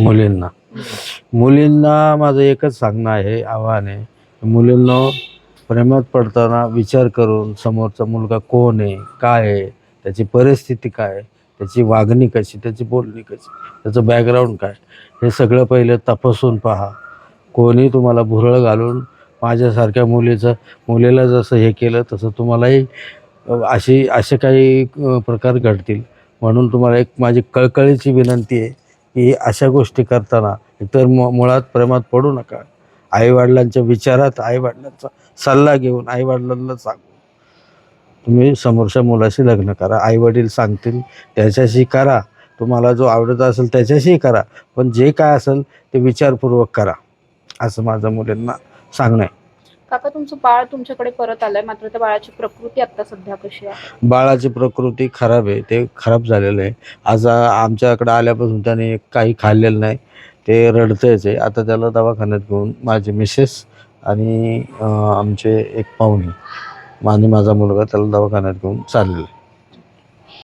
मुलींना. मुलींना माझं एकच सांगणं आहे आव्हान आहे. मुलींना प्रेमात पडताना विचार करून समोरचा मुलगा कोण आहे काय आहे त्याची परिस्थिती काय त्याची वागणी कशी त्याची बोलणी कशी त्याचं बॅकग्राऊंड काय हे सगळं पहिलं तपासून पहा. कोणी तुम्हाला भुरळ घालून माझ्यासारख्या मुलीचं मुलीला जसं हे केलं तसं तुम्हालाही अशी असे काही प्रकार घडतील. म्हणून तुम्हाला एक माझी कळकळीची विनंती आहे की अशा गोष्टी करताना एकतर मु मुळात प्रेमात पडू नका. आईवडिलांच्या विचारात आईवडिलांचा सल्ला घेऊन आईवडिलांना सांगू तुम्ही समोरच्या मुलाशी लग्न करा आईवडील सांगतील त्याच्याशी करा. तुम्हाला जो आवडत असेल त्याच्याशी करा. पण जे काय असेल ते विचारपूर्वक करा. असं माझं मुलींना सांगणं आहे. काका तुमचं बाळ तुमच्याकडे परत आलंय मात्र त्या बाळाची प्रकृती आता सध्या कशी आहे? बाळाची प्रकृती खराब आहे ते खराब झालेलं आहे. आज आमच्याकडे आल्यापासून त्याने काही खाल्लेलं नाही ते रडतंच आहे. आता त्याला दवाखान्यात घेऊन माझे मिसेस आणि आमचे एक पाहुणे आणि माझा मुलगा त्याला दवाखान्यात घेऊन चाललेला आहे.